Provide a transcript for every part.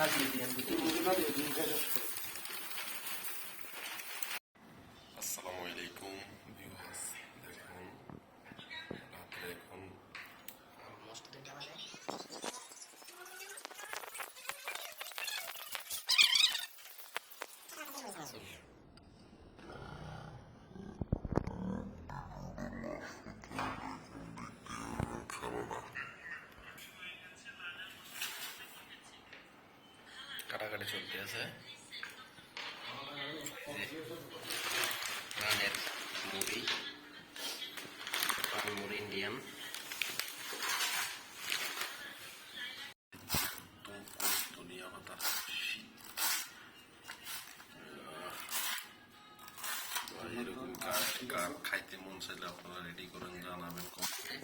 Gracias. কাটাকাটি চলতে আছে। রানের মুড়ি মুড়ি ইন্ডিয়ান এরকম খাইতে মন চাইলে আপনারা রেডি করেন জানাবেন কমেন্টে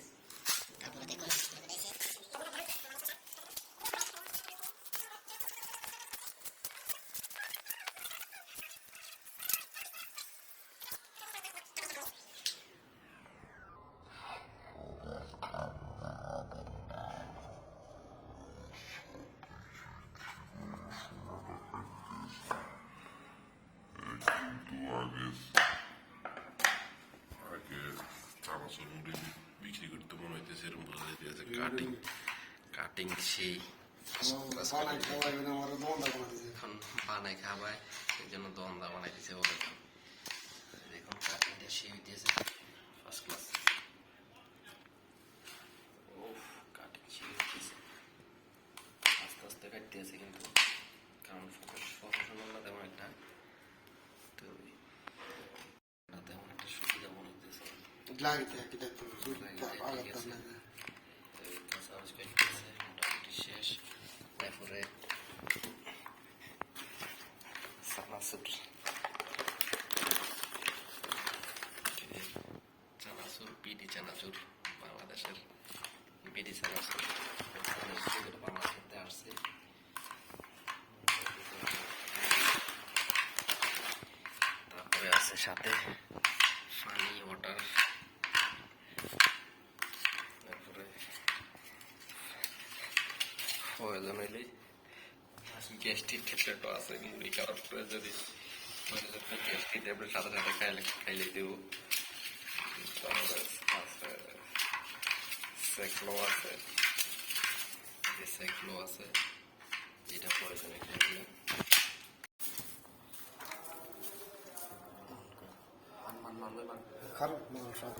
মুড়ি বিক্রি করতে মনে হইতেছে এরকম বোঝা যাইতেছে কাটিং কাটিং সেই বানাই দিয়েছে খাবায় এই জন্য দন্দা বানাই দিছে বলে। দেখুন কাটিংটা সেই হইতেছে। দেখতে আগাতাম না সার্ভিস করতেছে মোটামুটি শেষ তারপরে চানাচুর চানাচুর বিডি চানাচুর বাংলাদেশের চানাচুর বাংলাদেশে আসছে তারপরে আছে সাথে ফানি ওয়াটার তারপরে প্রয়োজন হইলে গ্যাস্ট্রিক আছে মুড়ি খাওয়ার যদি গ্যাস্ট্রিক ট্যাবলেট সাথে সাথে খাইলে খাইলে দেবো আছে সেকলো আছে সেকলো আছে, এটা প্রয়োজনে মান খারাপ না সব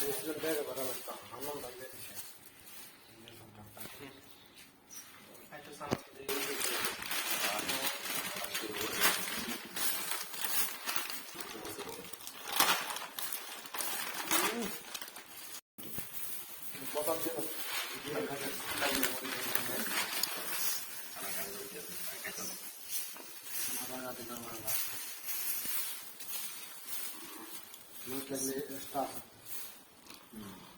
ಬೇಸಿಗೆ ಬೇಗ ಬರಲ್ಲ ಹನ್ನೊಂದು ಅಲ್ಲೇ ವಿಷಯ ಆಯಿತು sir Look at the stuff. Mm.